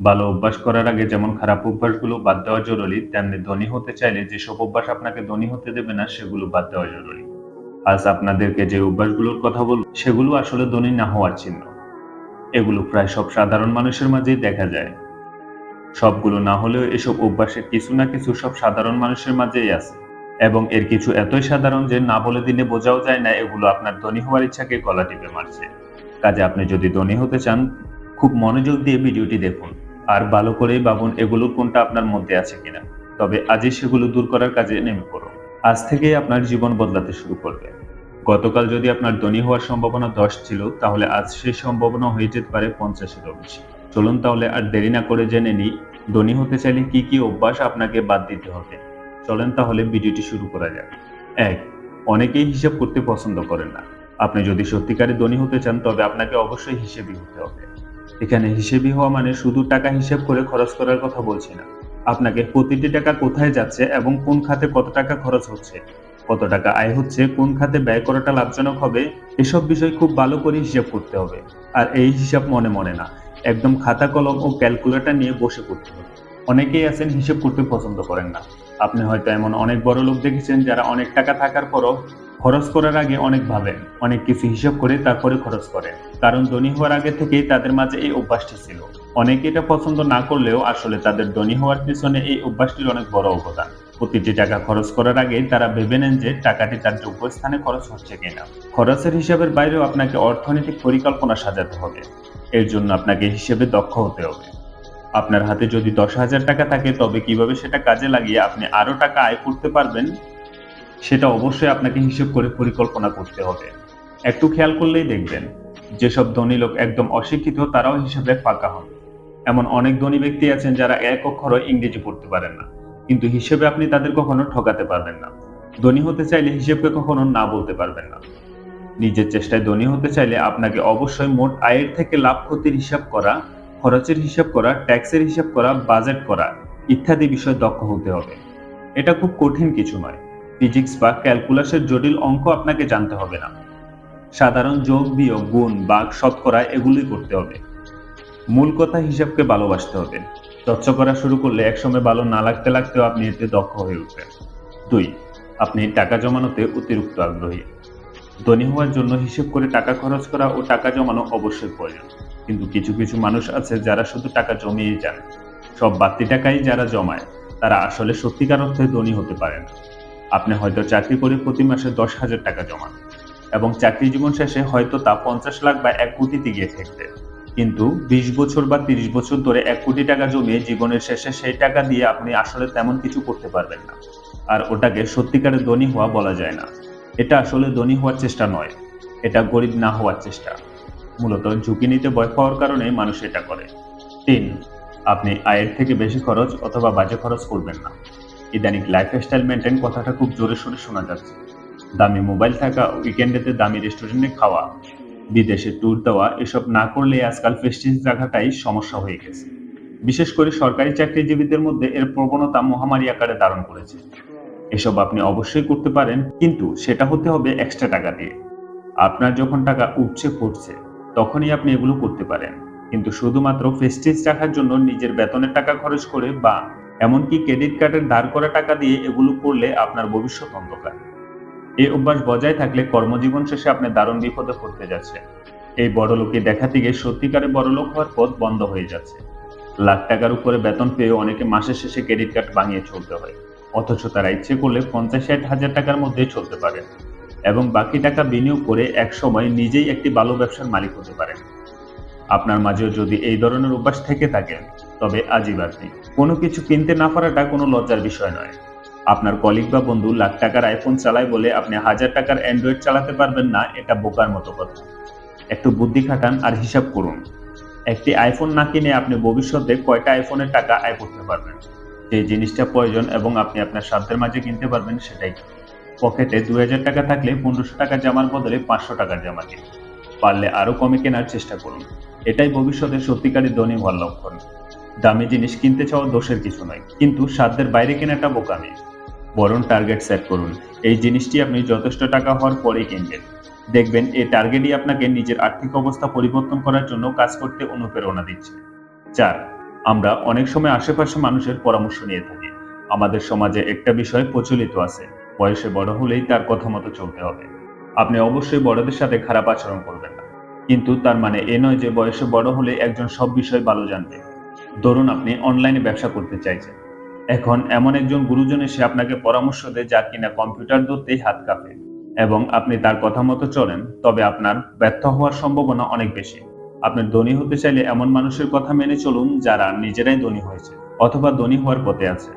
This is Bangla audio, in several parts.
ভালো অভ্যাস করার আগে যেমন খারাপ অভ্যাসগুলো বাদ দেওয়া জরুরি, তেমনি ধনী হতে চাইলে যেসব অভ্যাস আপনাকে ধনী হতে দেবে না, সেগুলো বাদ দেওয়া জরুরি। আজ আপনাদেরকে যে অভ্যাসগুলোর কথা বলব, সেগুলো আসলে ধনী না হওয়ার চিহ্ন। এগুলো প্রায় সব সাধারণ মানুষের মাঝেই দেখা যায়। সবগুলো না হলেও এসব অভ্যাসের কিছু না কিছু সব সাধারণ মানুষের মাঝেই আছে। এবং এর কিছু এতই সাধারণ যে না বলে দিলে বোঝাও যায় না, এগুলো আপনার ধনী হওয়ার ইচ্ছাকে গলা টিপে মারছে। কাজে আপনি যদি ধনী হতে চান, খুব মনোযোগ দিয়ে ভিডিওটি দেখুন। আর ভালো করেই ভাবুন এগুলো কোনটা আপনার মধ্যে আছে কিনা। তবে আজই সেগুলো দূর করার কাজে নেমে পড়ুন। আজ থেকেই আপনার জীবন বদলাতে শুরু করবে গতকাল যদি আপনার ধনী হওয়ার সম্ভাবনা দশ ছিল, তাহলে আজ সেই সম্ভাবনা হয়ে যেতে পারে পঞ্চাশেরও বেশি। চলুন তাহলে আর দেরি না করে জেনে নিই, ধনী হতে চাইলে কি কি অভ্যাস আপনাকে বাদ দিতে হবে। চলেন তাহলে ভিডিওটি শুরু করা যাক। এক, অনেকেই হিসাব করতে পছন্দ করেন না। আপনি যদি সত্যিকারে ধনী হতে চান, তবে আপনাকে অবশ্যই হিসেবই হতে হবে। এখানে হিসেবি হওয়া মানে শুধু টাকা হিসেব করে খরচ করার কথা বলছি না। আপনাকে প্রতিটি টাকা কোথায় যাচ্ছে এবং কোন খাতে কত টাকা খরচ হচ্ছে, কত টাকা আয় হচ্ছে, কোন খাতে ব্যয় করাটা লাভজনক হবে, এসব বিষয় খুব ভালো করে হিসাব করতে হবে। আর এই হিসাব মনে মনে না, একদম খাতা, কলম ও ক্যালকুলেটর নিয়ে বসে করতে হবে। অনেকেই আছেন হিসেব করতে পছন্দ করেন না। আপনি হয়তো এমন অনেক বড় লোক দেখেছেন যারা অনেক টাকা থাকার পরও খরচ করার আগে অনেক ভাবেন, অনেক কিছু হিসাব করে তারপরে খরচ করেন। কারণ ধনী হওয়ার আগে থেকেই তাদের মাঝে এই অভ্যাসটি ছিল। অনেকে এটা পছন্দ না করলেও আসলে তাদের ধনী হওয়ার পিছনে এই অভ্যাসটির অনেক বড় অবদান। প্রতিটি টাকা খরচ করার আগে তারা ভেবে নেন যে টাকাটি তার যোগ্য স্থানে খরচ হচ্ছে কিনা। খরচের হিসাবের বাইরেও আপনাকে অর্থনৈতিক পরিকল্পনা সাজাতে হবে। এর জন্য আপনাকে হিসেবে দক্ষ হতে হবে। আপনার হাতে যদি দশ হাজার টাকা থাকে, তবে কীভাবে সেটা কাজে লাগিয়ে আপনি আরও টাকা আয় করতে পারবেন? সেটা অবশ্যই আপনাকে হিসেব করে পরিকল্পনা করতে হবে। একটু খেয়াল করলেই দেখবেন, যেসব ধনী লোক একদম অশিক্ষিত তারাও হিসেবে ফাঁকা হন। এমন অনেক ধনী ব্যক্তি আছেন যারা এক অক্ষরও ইংরেজি পড়তে পারেন না। কিন্তু হিসেবে আপনি তাদের কখনো ঠকাতে পারবেন না। ধনী হতে চাইলে হিসেবকে কখনো না বলতে পারবেন না। নিজের চেষ্টায় ধনী হতে চাইলে আপনাকে অবশ্যই মোট আয়ের থেকে লাভ ক্ষতির হিসাব করা, খরচের হিসাব করা, ট্যাক্সের হিসাব করা, বাজেট করা ইত্যাদি বিষয় দক্ষ হতে হবে। এটা খুব কঠিন কিছু নয়। ফিজিক্স বা ক্যালকুলাসের জটিল অঙ্ক আপনাকে জানতে হবে না। সাধারণ যোগ, বিয়োগ, গুণ বাঘ শতকরা এগুলোই করতে হবে। মূল কথা হিসাবকে ভালোবাসতে হবে। চর্চা করা শুরু করলে একসময় ভালো না লাগতে লাগতেও আপনি এতে দক্ষ হয়ে উঠবেন। দুই, আপনি টাকা জমানোতে অতিরিক্ত আগ্রহী। ধনী হওয়ার জন্য হিসেব করে টাকা খরচ করা ও টাকা জমানো অবশ্যই প্রয়োজন। কিন্তু কিছু কিছু মানুষ আছে যারা শুধু টাকা জমিয়েই যান। সব বাড়তি টাকাই যারা জমায়, তারা আসলে সত্যিকার অর্থে ধনী হতে পারে না। আপনি হয়তো চাকরি করে প্রতি মাসে দশ হাজার টাকা জমান। এবং চাকরি জীবন শেষে হয়তো তা পঞ্চাশ লাখ বা এক কোটিতে গিয়ে ঠেকবে। কিন্তু বিশ বছর বা তিরিশ বছর ধরে এক কোটি টাকা জমিয়ে জীবনের শেষে সেই টাকা দিয়ে আপনি আসলে তেমন কিছু করতে পারবেন না। আর ওটাকে সত্যিকারের ধনী হওয়া বলা যায় না। এটা আসলে ধনী হওয়ার চেষ্টা নয়। এটা গরিব না হওয়ার চেষ্টা। মূলত ঝুঁকি নিতে ভয় পাওয়ার কারণে মানুষ এটা করে। তিন, আপনি আয়ের থেকে বেশি খরচ অথবা বাজে খরচ করবেন না। ইদানিং লাইফস্টাইল মেনটেন কথাটা খুব জোরে সোরে শোনা যাচ্ছে। দামি মোবাইল থাকা উইকেন্ডেতে দামি রেস্টুরেন্টে খাওয়া, বিদেশে ট্যুর দেওয়া, এসব না করলে আজকাল প্রেস্টিজ রাখাটাই সমস্যা হয়ে গেছে। বিশেষ করে সরকারি চাকরিজীবীদের মধ্যে এর প্রবণতা মহামারী আকারে ধারণ করেছে। এসব আপনি অবশ্যই করতে পারেন, কিন্তু সেটা হতে হবে এক্সট্রা টাকা দিয়ে। আপনার যখন টাকা উঠছে পড়ছে তখনই আপনি এগুলো করতে পারেন। কিন্তু শুধুমাত্র প্রেস্টিজ রাখার জন্য নিজের বেতনের টাকা খরচ করে বা এমনকি ক্রেডিট কার্ডের ধার করা টাকা দিয়ে এগুলো করলে আপনার ভবিষ্যৎ অন্ধকার। এই অভ্যাস বজায় থাকলে কর্মজীবন শেষে আপনি দারুণ বিপদে পড়তে যাচ্ছেন এই বড় লোকে দেখাতে গিয়ে সত্যিকারে বড় লোক হওয়ার পথ বন্ধ হয়ে যাচ্ছে। লাখ টাকার উপরে বেতন পেয়ে অনেকে মাসের শেষে ক্রেডিট কার্ড ভাঙিয়ে চলতে হয়। অথচ তারা ইচ্ছে করলে পঞ্চাশ ষাট হাজার টাকার মধ্যেই চলতে পারে। এবং বাকি টাকা বিনিয়োগ করে এক সময় নিজেই একটি ভালো ব্যবসার মালিক হতে পারেন। আপনার মাঝেও যদি এই ধরনের অভ্যাস থেকে থাকে, তবে আজই বাদ নেই কোনো কিছু কিনতে না পারাটা কোনো লজ্জার বিষয় নয়। আপনার কলিগ বা বন্ধু লাখ টাকার আইফোন চালায় বলে আপনি হাজার টাকার অ্যান্ড্রয়েড চালাতে পারবেন না, এটা বোকার মতো কথা। একটু বুদ্ধি খাটান আর হিসাব করুন। একটি আইফোন না কিনে আপনি ভবিষ্যতে কয়টা আইফোনের টাকা আয় করতে পারবেন? যে জিনিসটা প্রয়োজন এবং আপনি আপনার সাধ্যের মাঝে কিনতে পারবেন সেটাই। পকেটে দু হাজার টাকা থাকলে পনেরোশো টাকা জামার বদলে পাঁচশো টাকার জামা কিনুন। পারলে আরও কমে কেনার চেষ্টা করুন। এটাই ভবিষ্যতে সত্যিকারী ধনী হওয়ার লক্ষণ দামি জিনিস কিনতে চাওয়া দোষের কিছু নয়। কিন্তু সাধ্যের বাইরে কেনাটা বোকামি। বরং টার্গেট সেট করুন। এই জিনিসটি আপনি যথেষ্ট টাকা হওয়ার পরেই কিনবেন। দেখবেন, এই টার্গেটই আপনাকে নিজের আর্থিক অবস্থা পরিবর্তন করার জন্য কাজ করতে অনুপ্রেরণা দিচ্ছে। চার, আমরা অনেক সময় আশেপাশে মানুষের পরামর্শ নিয়ে থাকি। আমাদের সমাজে একটা বিষয় প্রচলিত আছে। বয়সে বড় হলেই তার কথা মতো চলতে হবে। আপনি অবশ্যই বড়দের সাথে খারাপ আচরণ করবেন না। কিন্তু তার মানে এ নয় যে বয়সে বড় হলে একজন সব বিষয় ভালো জানবে। ধরুন আপনি অনলাইনে ব্যবসা করতে চাইছেন। এখন এমন একজন গুরুজন এসে আপনাকে পরামর্শ দেয় যার কিনা কম্পিউটার ধরতেই হাত কাঁপে এবং আপনি তার কথা মতো চলেন, তবে আপনার ব্যর্থ হওয়ার সম্ভাবনা অনেক বেশি। আপনি ধনী হতে চাইলে এমন মানুষের কথা মেনে চলুন যারা নিজেরাই ধনী হয়েছে অথবা ধনী হওয়ার পথে আছে।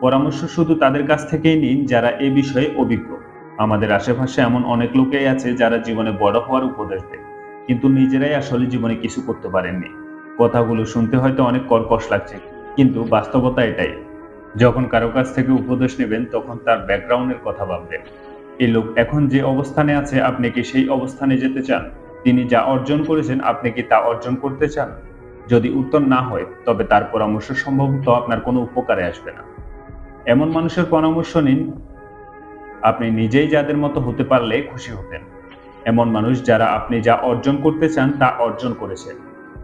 পরামর্শ শুধু তাদের কাছ থেকেই নিন যারা এ বিষয়ে অভিজ্ঞ। আমাদের আশেপাশে এমন অনেক লোকেই আছে যারা জীবনে বড় হওয়ার উপদেশ দেয়। কিন্তু নিজেরাই আসলে জীবনে কিছু করতে পারেননি। কথাগুলো শুনতে হয়তো অনেক কর্কশ লাগছে, কিন্তু বাস্তবতা এটাই। যখন কারও কাছ থেকে উপদেশ নেবেন, তখন তার ব্যাকগ্রাউন্ডের কথা ভাববেন। এই লোক এখন যে অবস্থানে আছে, আপনি কি সেই অবস্থানে যেতে চান? তিনি যা অর্জন করেছেন, আপনি কি তা অর্জন করতে চান? যদি উত্তর না হয়, তবে তার পরামর্শ সম্ভবত আপনার কোনো উপকারে আসবে না। এমন মানুষের পরামর্শ নিন। আপনি নিজেই যাদের মতো হতে পারলে খুশি হতেন। এমন মানুষ যারা আপনি যা অর্জন করতে চান তা অর্জন করেছেন।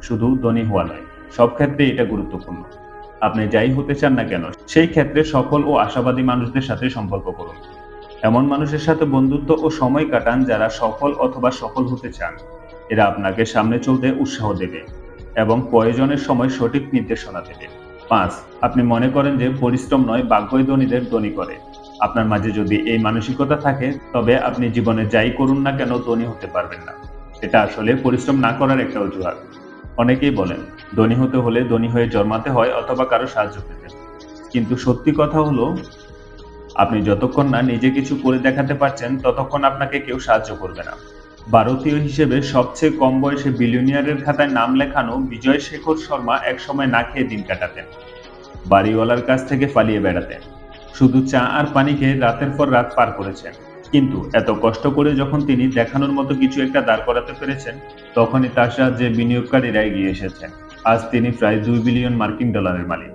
শুধু ধনী হওয়া নয়, সব ক্ষেত্রে এটা গুরুত্বপূর্ণ। আপনি যাই হতে চান না কেন, সেই ক্ষেত্রে সফল ও আশাবাদী মানুষদের সাথে সম্পর্ক করুন। এমন মানুষের সাথে বন্ধুত্ব ও সময় কাটান যারা সফল অথবা সফল হতে চান। এরা আপনাকে সামনে চলতে উৎসাহ দেবে এবং প্রয়োজনের সময় সঠিক নির্দেশনা দেবে। পাঁচ, আপনি মনে করেন যে পরিশ্রম নয় ভাগ্যই ধনীদের ধনী করে। আপনার মাঝে যদি এই মানসিকতা থাকে, তবে আপনি জীবনে যাই করুন না কেন ধনী হতে পারবেন না। এটা আসলে পরিশ্রম না করার একটা অজুহাত। অনেকেই বলেন, ধনী হতে হলে ধনী হয়ে জন্মাতে হয় অথবা কারও সাহায্য পেতে। কিন্তু সত্যি কথা হলো, আপনি যতক্ষণ না নিজে কিছু করে দেখাতে পারছেন, ততক্ষণ আপনাকে কেউ সাহায্য করবে না। ভারতীয় হিসেবে সবচেয়ে কম বয়সে বিলিয়নিয়ারের খাতায় নাম লেখানো বিজয় শেখর শর্মা একসময় না খেয়ে দিন কাটাতেন। বাড়িওয়ালার কাছ থেকে পালিয়ে বেড়াতেন। শুধু চা আর পানি খেয়ে রাতের পর রাত পার করেছেন। কিন্তু এত কষ্ট করে যখন তিনি দেখানোর মতো কিছু একটা দাঁড় করাতে পেরেছেন, তখনই তার সাহায্যে বিনিয়োগকারীরা এগিয়ে এসেছেন। আজ তিনি প্রায় দুই বিলিয়ন মার্কিন ডলারের মালিক।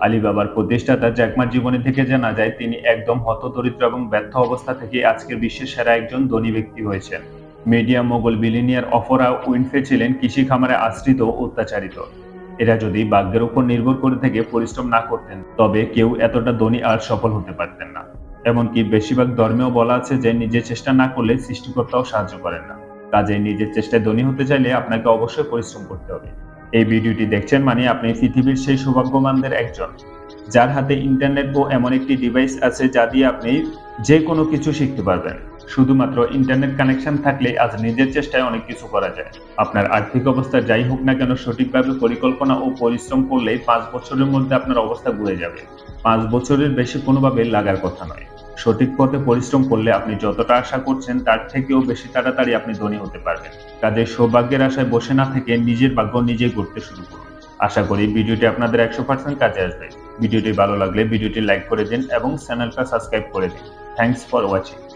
আলিবাবার প্রতিষ্ঠাতা জ্যাকমার জীবনী থেকে জানা যায়, তিনি একদম হতদরিদ্র এবং ব্যর্থ অবস্থা থেকে আজকের বিশ্বের সেরা একজন ধনী ব্যক্তি হয়েছেন। Media mogul billionaire Oprah Winfrey ছিলেন কৃষি খামারে আশ্রিত অত্যাচারিত। এরা যদি ভাগ্যের উপর নির্ভর করে থেকে পরিশ্রম না করতেন, তবে কেউ এতটা ধনী আর সফল হতে পারতেন না। এমনকি বেশিরভাগ ধর্মেও বলা আছে যে নিজের চেষ্টা না করলে সৃষ্টিকর্তাও সাহায্য করেন না। কাজেই নিজের চেষ্টায় ধনী হতে চাইলে আপনাকে অবশ্যই পরিশ্রম করতে হবে। এই ভিডিওটি দেখছেন মানে আপনি পৃথিবীর সেই সৌভাগ্যবানদের একজন। যার হাতে ইন্টারনেট ও এমন একটি ডিভাইস আছে যা দিয়ে আপনি যে কোনো কিছু শিখতে পারবেন। শুধুমাত্র ইন্টারনেট কানেকশন থাকলে আজ নিজের চেষ্টায় অনেক কিছু করা যায়। আপনার আর্থিক অবস্থা যাই হোক না কেন, সঠিকভাবে পরিকল্পনা ও পরিশ্রম করলেই পাঁচ বছরের মধ্যে আপনার অবস্থা ঘুরে যাবে। পাঁচ বছরের বেশি কোনোভাবে লাগার কথা নয়। সঠিক পথে পরিশ্রম করলে আপনি যতটা আশা করছেন, তার থেকেও বেশি তাড়াতাড়ি আপনি ধনী হতে পারবেন। কাজে সৌভাগ্যের আশায় বসে না থেকে নিজের ভাগ্য নিজেই করতে শুরু করুন। আশা করি ভিডিওটি আপনাদের একশো পার্সেন্ট কাজে আসবে। ভিডিওটি ভালো লাগলে ভিডিওটি লাইক করে দিন এবং চ্যানেলটা সাবস্ক্রাইব করে দিন। Thanks for watching